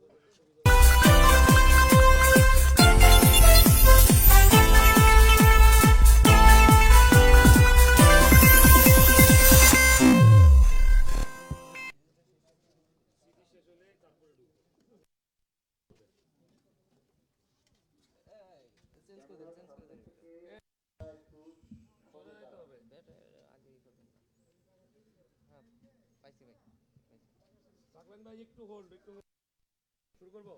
ভাই একটু হোল্ড একটু শুরু করব?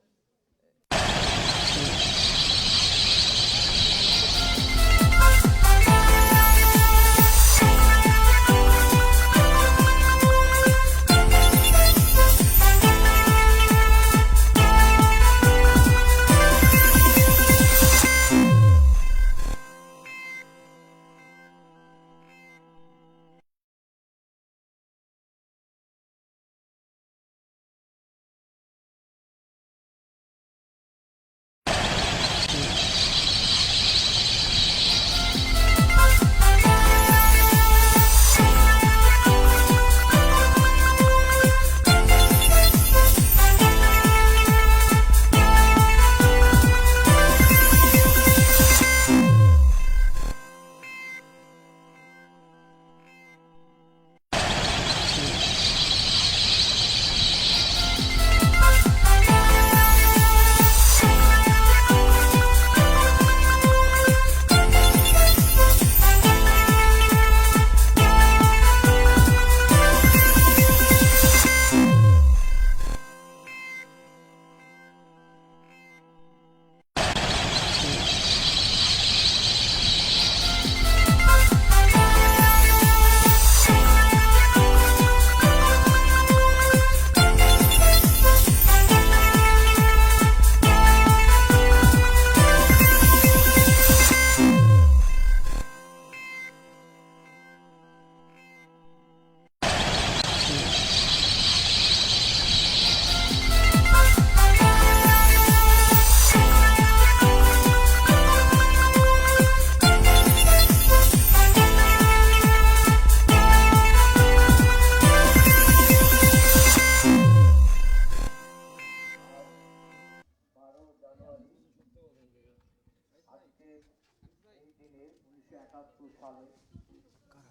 উনিশশো একাত্তর সালে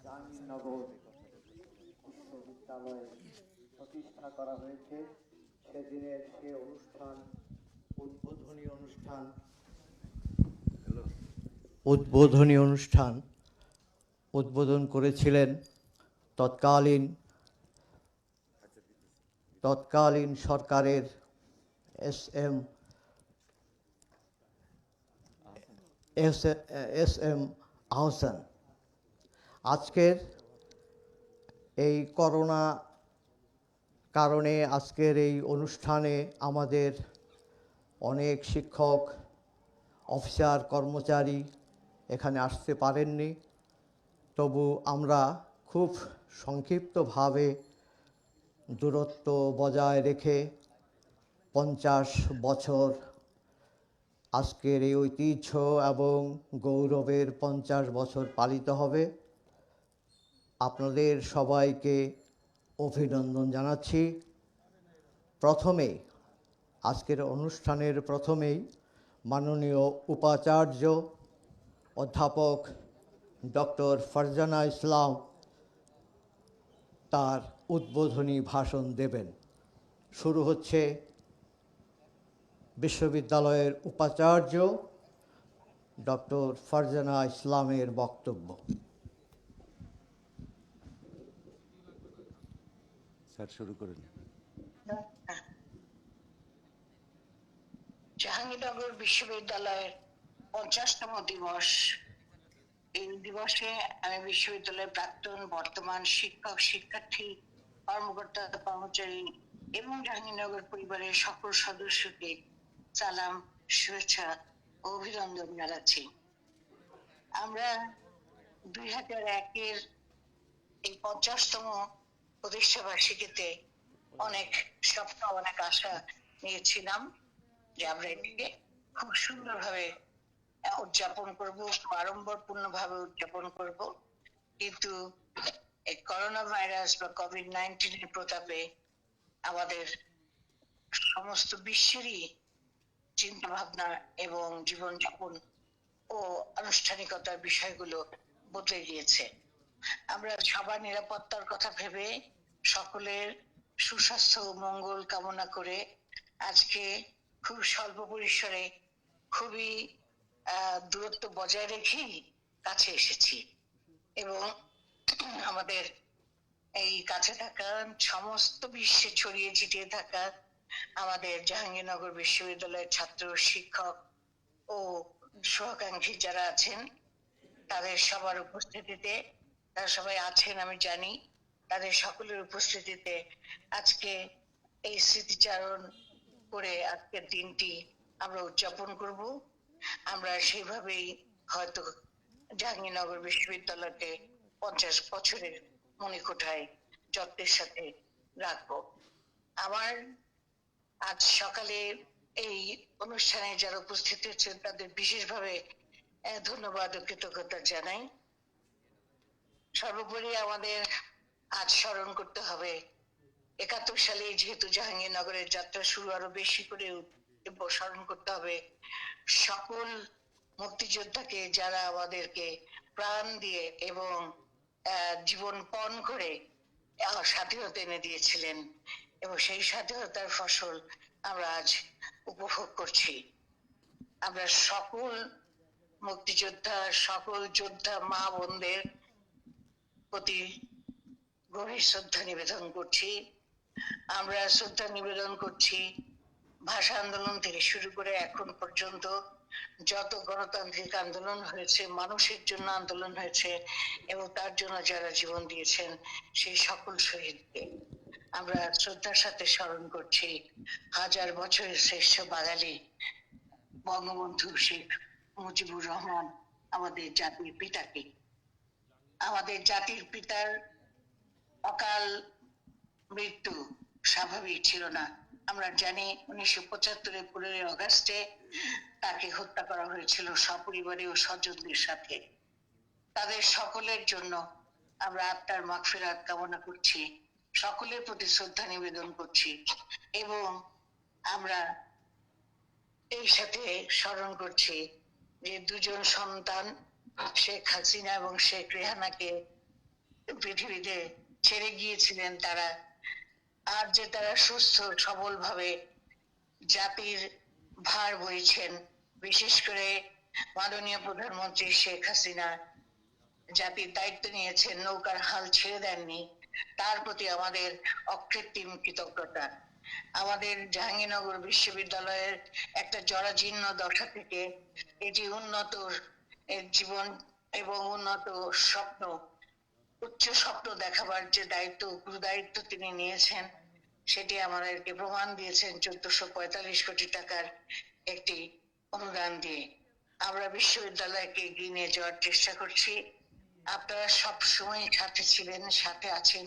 জাহাঙ্গীরনগর বিশ্ববিদ্যালয়ে প্রতিষ্ঠা করা হয়েছে সেদিনের সে অনুষ্ঠান উদ্বোধনী অনুষ্ঠান উদ্বোধনী অনুষ্ঠান উদ্বোধন করেছিলেন তৎকালীন তৎকালীন সরকারের S M S M Ahsan. আজকের এই করোনা কারণে আজকের এই অনুষ্ঠানে আমাদের অনেক শিক্ষক, অফিসার, কর্মচারী এখানে আসতে পারেননি। তবু আমরা খুব সংক্ষিপ্তভাবে দূরত্ব বজায় রেখে পঞ্চাশ বছর আজকের এই ঐতিহ্য এবং গৌরবের পঞ্চাশ বছর পালিত হবে। আপনাদের সবাইকে অভিনন্দন জানাচ্ছি। প্রথমে, আজকের অনুষ্ঠানের প্রথমেই মাননীয় উপাচার্য অধ্যাপক ডক্টর ফারজানা ইসলাম তার উদ্বোধনী ভাষণ দেবেন। শুরু হচ্ছে বিশ্ববিদ্যালয়ের উপাচার্য ডক্টর ফারজানা ইসলামের বক্তব্য। স্যার শুরু করুন জাহাঙ্গীরনগর বিশ্ববিদ্যালয়ের পঞ্চাশতম দিবস। এই দিবসে আমি বিশ্ববিদ্যালয়ের প্রাক্তন বর্তমান শিক্ষক শিক্ষার্থী কর্মকর্তা কর্মচারী এবং জাহাঙ্গীরনগর পরিবারের সকল সদস্যকে সালাম, শুভেচ্ছা অভিনন্দন জানাচ্ছি। আমরা দুই হাজার একের এই পঞ্চাশতম প্রতিষ্ঠা বার্ষিকীতে অনেক স্বপ্ন অনেক আশা নিয়েছিলাম যে আমরা এটিকে খুব সুন্দরভাবে উদযাপন করব আড়ম্বরপূর্ণ ভাবে উদযাপন করব। কিন্তু এই করোনা ভাইরাস বা কোভিড নাইন্টিনের প্রতাপে আমাদের সমস্ত বিশ্বেরই চিন্তা ভাবনা এবং জীবনযাপন ও আনুষ্ঠানিকতার বিষয়গুলো বদলে গিয়েছে আমরা সবার নিরাপত্তার কথা ভেবে সকলের সুস্বাস্থ্য ও মঙ্গল কামনা করে আজকে খুব স্বল্প পরিসরে খুবই দূরত্ব বজায় রেখেই কাছে এসেছি এবং আমাদের এই কাছে থাকা সমস্ত বিশ্বে ছড়িয়ে ছিটিয়ে থাকা আমাদের জাহাঙ্গীরনগর বিশ্ববিদ্যালয়ের ছাত্র, শিক্ষক ও শুভাকাঙ্ক্ষী যারা আছেন, তাদের সবার উপস্থিতিতে, তারা সবাই আছেন আমি জানি, তাদের সকলের উপস্থিতিতে আজকে এই স্মৃতিচারণ করে আজকের দিনটি আমরা উদযাপন করব। আমরা সেইভাবেই হয়তো জাহাঙ্গীরনগর বিশ্ববিদ্যালয়কে পঞ্চাশ বছরের মণিকোঠায় যত্নের সাথে রাখব। আমার আজ সকালে এই অনুষ্ঠানে যারা উপস্থিত হয়েছেন, তাদের বিশেষভাবে ধন্যবাদ ও কৃতজ্ঞতা জানাই। সর্বোপরি আমাদের আজ স্মরণ করতে হবে, একাত্তর সালে যেহেতু জাহাঙ্গীরনগরের যাত্রা শুরু আরও বেশি করে স্মরণ করতে হবে। সকল মুক্তিযোদ্ধাকে যারা আমাদেরকে প্রাণ দিয়ে এবং জীবন পণ করে স্বাধীনতা এনে দিয়েছিলেন। এবং সেই স্বাধীনতার ফসল আমরা আজ উপভোগ করছি। আমরা সকল মুক্তিযোদ্ধা, সকল যোদ্ধা মা বোনদের প্রতি গভীর শ্রদ্ধা নিবেদন করছি। আমরা শ্রদ্ধা নিবেদন করছি ভাষা আন্দোলন থেকে শুরু করে এখন পর্যন্ত। যত গণতান্ত্রিক আন্দোলন হয়েছে, মানুষের জন্য আন্দোলন হয়েছে এবং তার জন্য যারা জীবন দিয়েছেন সেই সকল শহীদকে। আমরা শ্রদ্ধার সাথে স্মরণ করছি হাজার বছরের শ্রেষ্ঠ বাঙালি বঙ্গবন্ধু শেখ মুজিবুর রহমান, আমাদের জাতির পিতাকে। আমাদের জাতির পিতার অকাল মৃত্যু স্বাভাবিক ছিল না। আমরা জানি উনিশশো পঁচাত্তরের পনেরোই অগাস্টে তাকে হত্যা করা হয়েছিল সপরিবারে ও স্বজনদের সাথে। তাদের সকলের জন্য আমরা আত্মার মাগফিরাত কামনা করছি। সকলের প্রতি শ্রদ্ধা নিবেদন করছি এবং আমরা এই সাথে স্মরণ করছি যে দুজন সন্তান, শেখ হাসিনা এবং শেখ রেহানাকে পৃথিবীতে ছেড়ে গিয়েছিলেন তারা। আর যে তারা সুস্থ সবল ভাবে জাতির ভার বইছেন, বিশেষ করে মাননীয় প্রধানমন্ত্রী শেখ হাসিনা জাতির দায়িত্ব নিয়েছেন, নৌকার হাল ছেড়ে দেননি। তার প্রতি আমাদের অকৃত্রিম কৃতজ্ঞতা। আমাদের জাহাঙ্গীরনগর বিশ্ববিদ্যালয়ের একটা জরাজীর্ণ দশা থেকে এটি উন্নত জীবন এবং উন্নত স্বপ্ন, উচ্চ স্বপ্ন দেখাবার যে দায়িত্ব গুরু দায়িত্ব তিনি নিয়েছেন, সেটি আমাদেরকে প্রমাণ দিয়েছেন চোদ্দশো পঁয়তাল্লিশ কোটি টাকার একটি অনুদান দিয়ে। আমরা বিশ্ববিদ্যালয়কে এগিয়ে নিয়ে যাওয়ার চেষ্টা করছি। আপনারা সব সময় সাথে ছিলেন, সাথে আছেন।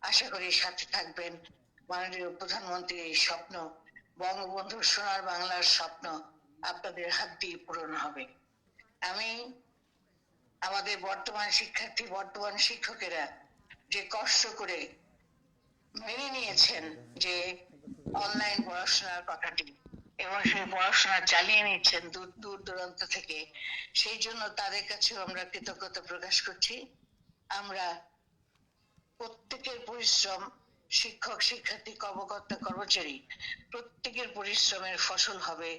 আশা করি সাথে থাকবেন। মাননীয় প্রধানমন্ত্রীর এই স্বপ্ন বঙ্গবন্ধুর সোনার বাংলার স্বপ্ন আপনাদের হাত দিয়ে পূরণ হবে। আমি আমাদের বর্তমান শিক্ষার্থী, বর্তমান শিক্ষকেরা যে কষ্ট করে মেনে নিয়েছেন যে অনলাইন পড়াশোনার কথাটি এবং সেই পড়াশোনা চালিয়ে নিচ্ছেন দূর দূর দূরান্ত থেকে। সেই জন্য তাদের কাছেও আমরা কৃতজ্ঞতা প্রকাশ করছি। আমরা প্রত্যেকের পরিশ্রম শিক্ষক, শিক্ষার্থী, কর্মকর্তা, কর্মচারী, প্রত্যেকের পরিশ্রমের ফসল হবে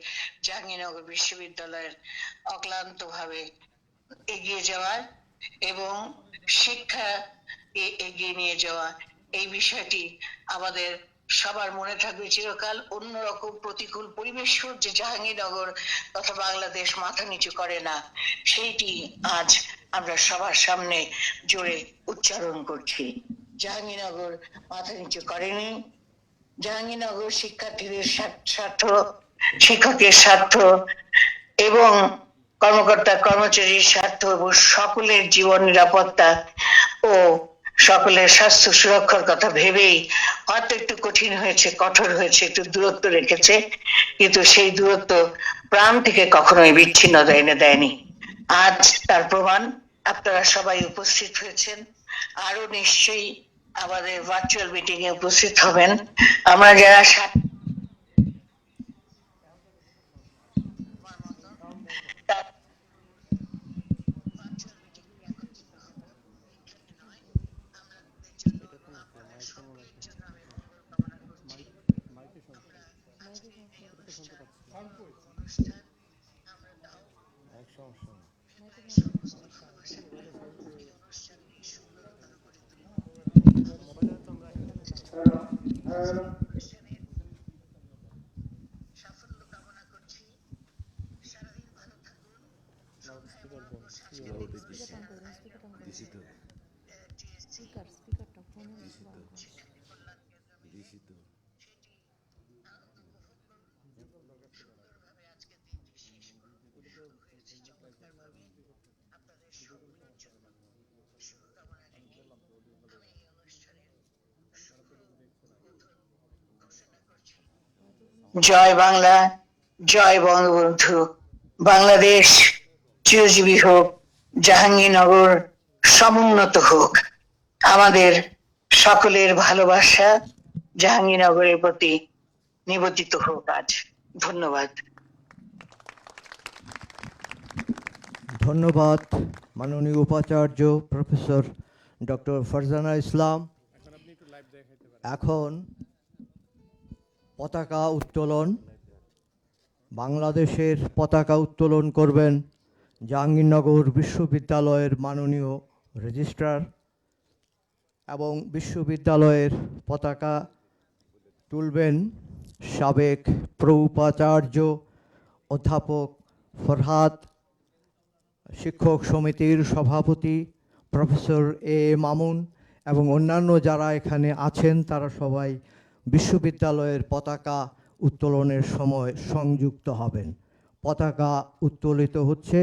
জাহাঙ্গীরনগর বিশ্ববিদ্যালয়ের অক্লান্ত ভাবে এগিয়ে যাওয়ার এবং শিক্ষা এগিয়ে নিয়ে যাওয়া। এই বিষয়টি আমাদের সবার মনে থাকবে চিরকাল অন্যরকম প্রতিকূল পরিবেশ যে জাহাঙ্গীরনগর তথা বাংলাদেশ মাথা নিচু করে না। সেইটি আজ আমরা সবার সামনে জোরে উচ্চারণ করছি। জাহাঙ্গীরনগর মাথা নিচু করেনি। জাহাঙ্গীরনগর শিক্ষার্থীদের স্বার্থ- শিক্ষকের স্বার্থ এবং কর্মকর্তা, কর্মচারীর স্বার্থ এবং সকলের জীবন নিরাপত্তা ও সকলের স্বাস্থ্য সুরক্ষার কথা ভেবেই হয়তো একটু কঠিন হয়েছে, কঠোর হয়েছে, একটু দূরত্ব রেখেছে, কিন্তু সেই দূরত্ব প্রাণ থেকে কখনোই বিচ্ছিন্ন এনে দেয়নি। আজ তার প্রমাণ আপনারা সবাই উপস্থিত হয়েছেন। আরও নিশ্চয়ই আমাদের ভার্চুয়াল মিটিং এ উপস্থিত হবেন। আমরা যারা Carolina. জয় বাংলা জয় বঙ্গবন্ধু। বাংলাদেশ চিরজীবী হোক জাহাঙ্গীরনগর সমুন্নত হোক। আমাদের সকলের ভালোবাসা জাহাঙ্গীরনগরের প্রতি নিবেদিত হোক আজ। ধন্যবাদ। ধন্যবাদ মাননীয় উপাচার্য প্রফেসর ডক্টর ফারজানা ইসলাম। এখন পতাকা উত্তোলন। বাংলাদেশের পতাকা উত্তোলন করবেন জাহাঙ্গীরনগর বিশ্ববিদ্যালয়ের মাননীয় রেজিস্ট্রার এবং বিশ্ববিদ্যালয়ের পতাকা তুলবেন সাবেক প্রউপাচার্য অধ্যাপক ফরহাদ, শিক্ষক সমিতির সভাপতি প্রফেসর এ মামুন এবং অন্যান্য যারা এখানে আছেন তারা সবাই বিশ্ববিদ্যালয়ের পতাকা উত্তোলনের সময় সংযুক্ত হবেন। পতাকা উত্তোলিত হচ্ছে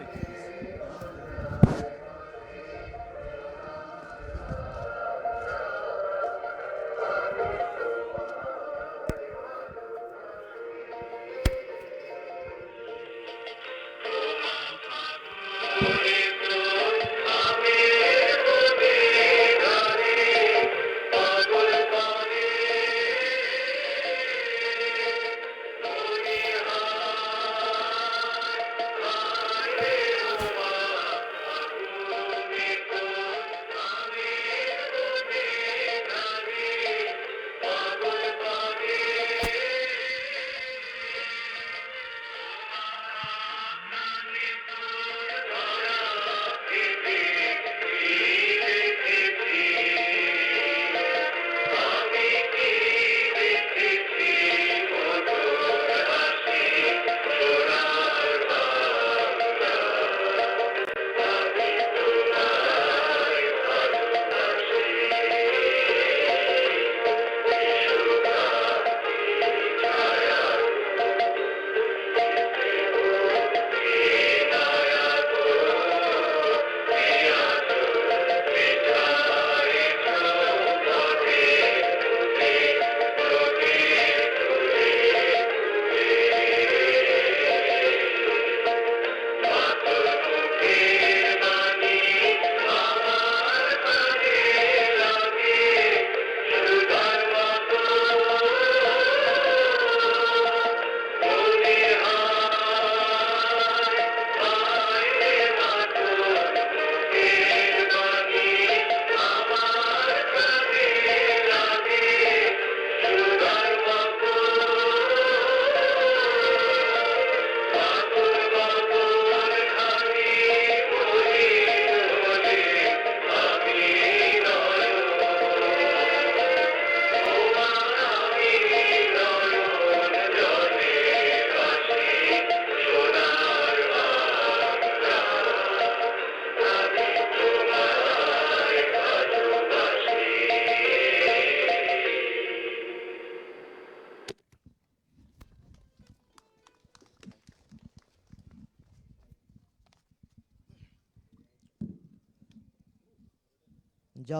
ঠিক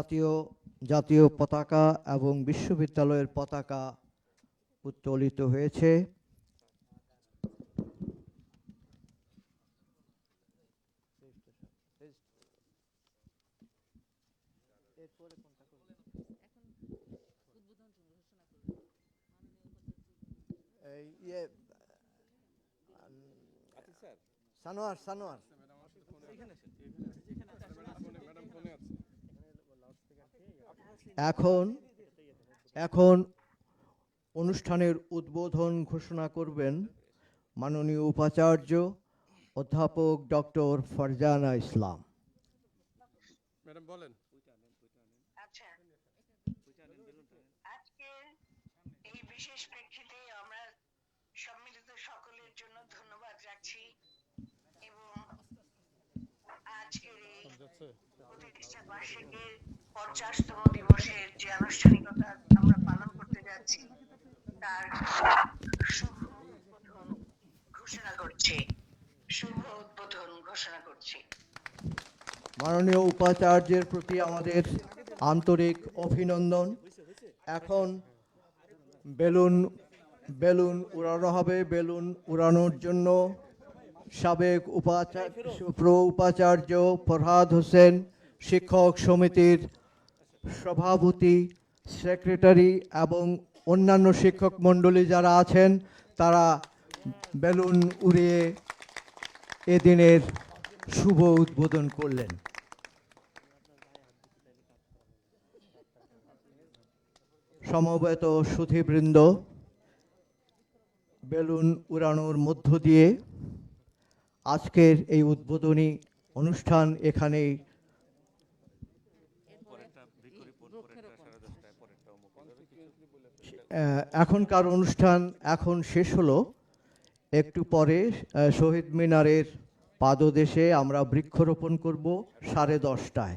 জাতীয় জাতীয় পতাকা এবং বিশ্ববিদ্যালয়ের পতাকা উত্তোলিত হয়েছে। ইয়ে সানোয়ার সানোয়ার। এখন এখন অনুষ্ঠানের উদ্বোধন ঘোষণা করবেন মাননীয় উপাচার্য অধ্যাপক ডক্টর ফরজানা ইসলাম। ম্যাডাম বলেন আচ্ছা আজকে এই বিশেষ প্রেক্ষিতে আমরা সম্মিলিত সকলের জন্য ধন্যবাদ রাখছি এবং আজকের এই প্রতিষ্ঠা বার্ষিকীর পঞ্চাশতম দিবসের যে আনুষ্ঠানিকতা আমরা পালন করতে যাচ্ছি, তার শুভ উদ্বোধন ঘোষণা করছি। শুভ উদ্বোধন ঘোষণা করছি। মাননীয় উপাচার্যের প্রতি আমাদের আন্তরিক অভিনন্দন। এখন বেলুন বেলুন উড়ানো হবে। বেলুন উড়ানোর জন্য সাবেক উপাচার্য উপাচার্য ফরহাদ হোসেন, শিক্ষক সমিতির সভাপতি সেক্রেটারি এবং অন্যান্য শিক্ষক মণ্ডলী যারা আছেন, তারা বেলুন উড়িয়ে এদিনের শুভ উদ্বোধন করলেন। সমবেত সুধীবৃন্দ, বেলুন উড়ানোর মধ্য দিয়ে আজকের এই উদ্বোধনী অনুষ্ঠান এখানেই এখনকার অনুষ্ঠান এখন শেষ হলো। একটু পরে শহীদ মিনারের পাদদেশে আমরা বৃক্ষরোপণ করব সাড়ে দশটায়।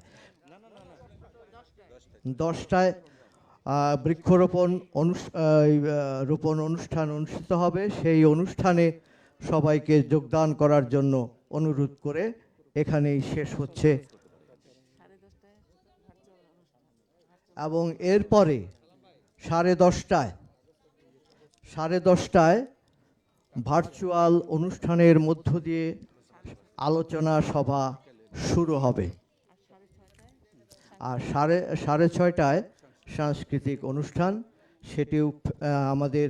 দশটায় বৃক্ষরোপণ রোপণ অনুষ্ঠান অনুষ্ঠিত হবে। সেই অনুষ্ঠানে সবাইকে যোগদান করার জন্য অনুরোধ করে এখানেই শেষ হচ্ছে। এবং এরপরে সাড়ে দশটায় সাড়ে দশটায় ভার্চুয়াল অনুষ্ঠানের মধ্য দিয়ে আলোচনা সভা শুরু হবে। আর সাড়ে সাড়ে ছয়টায় সাংস্কৃতিক অনুষ্ঠান, সেটিও আমাদের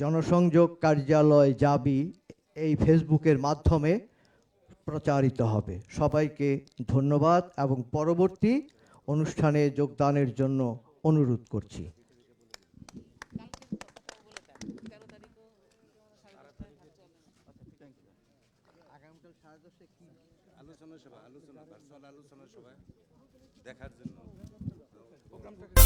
জনসংযোগ কার্যালয় যাবি এই ফেসবুকের মাধ্যমে প্রচারিত হবে। সবাইকে ধন্যবাদ এবং পরবর্তী অনুষ্ঠানে যোগদানের জন্য অনুরোধ করছি। আলোচনা সভা আলোচনা ভার্চুয়াল আলোচনা সভায় দেখার জন্য। প্রোগ্রামটা